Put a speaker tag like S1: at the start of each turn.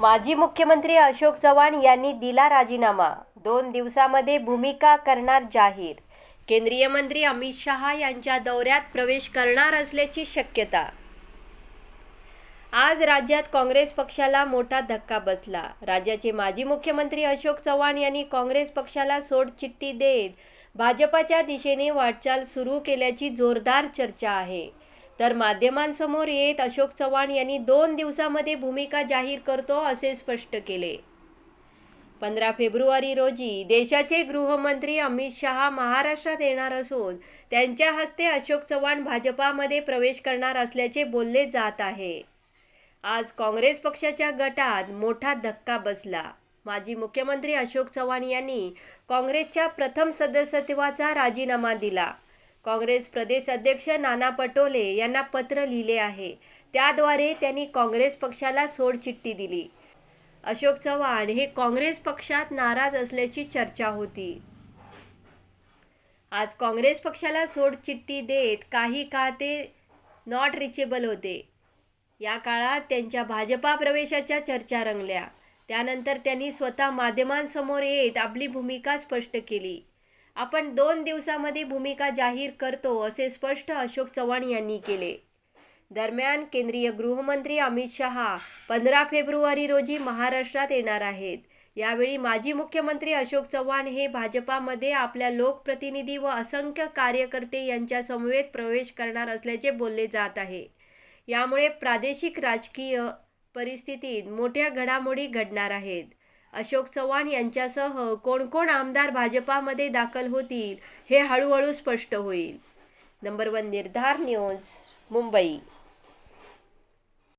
S1: माजी मुख्यमंत्री अशोक चव्हाण यांनी दिला राजीनामा. दोन दिवसामध्ये भूमिका करणार जाहीर. केंद्रीय मंत्री अमित शहा यांच्या दौऱ्यात प्रवेश करणार असल्याची शक्यता. आज राज्यात काँग्रेस पक्षाला मोठा धक्का बसला. राज्याचे माजी मुख्यमंत्री अशोक चव्हाण यांनी काँग्रेस पक्षाला सोडचिठ्ठी देत भाजपाच्या दिशेने वाटचाल सुरू केल्याची जोरदार चर्चा आहे. तर माध्यमांसमोर येत अशोक चव्हाण यांनी दोन दिवसामध्ये भूमिका जाहीर करतो असे स्पष्ट केले. पंधरा फेब्रुवारी रोजी देशाचे गृहमंत्री अमित शहा महाराष्ट्रात येणार असून त्यांच्या हस्ते अशोक चव्हाण भाजपामध्ये प्रवेश करणार असल्याचे बोलले जात आहे. आज काँग्रेस पक्षाच्या गटात मोठा धक्का बसला. माजी मुख्यमंत्री अशोक चव्हाण यांनी काँग्रेसच्या प्रथम सदस्यत्वाचा राजीनामा दिला. काँग्रेस प्रदेश अध्यक्ष नाना पटोले यांना पत्र लिहिले आहे. त्याद्वारे त्यांनी काँग्रेस पक्षाला सोडचिठ्ठी दिली. अशोक चव्हाण हे काँग्रेस पक्षात नाराज असल्याची चर्चा होती. आज काँग्रेस पक्षाला सोडचिठ्ठी देत काही काळ ते नॉट रिचेबल होते. या काळात त्यांच्या भाजपा प्रवेशाच्या चर्चा रंगल्या. त्यानंतर त्यांनी स्वतः माध्यमांसमोर येत आपली भूमिका स्पष्ट केली. आपण दोन दिवसामध्ये भूमिका जाहीर करतो असे स्पष्ट अशोक चव्हाण यांनी केले. दरम्यान केंद्रीय गृहमंत्री अमित शहा पंधरा फेब्रुवारी रोजी महाराष्ट्रात येणार आहेत. यावेळी माजी मुख्यमंत्री अशोक चव्हाण हे भाजपामध्ये आपल्या लोकप्रतिनिधी व असंख्य कार्यकर्ते यांच्या समवेत प्रवेश करणार असल्याचे बोलले जात आहे. यामुळे प्रादेशिक राजकीय परिस्थितीत मोठ्या घडामोडी घडणार आहेत. अशोक चव्हाण यांच्यासह कोण कोण आमदार भाजपामध्ये दाखल होतील हे हळूहळू स्पष्ट होईल. Number one Nirdhar news Mumbai.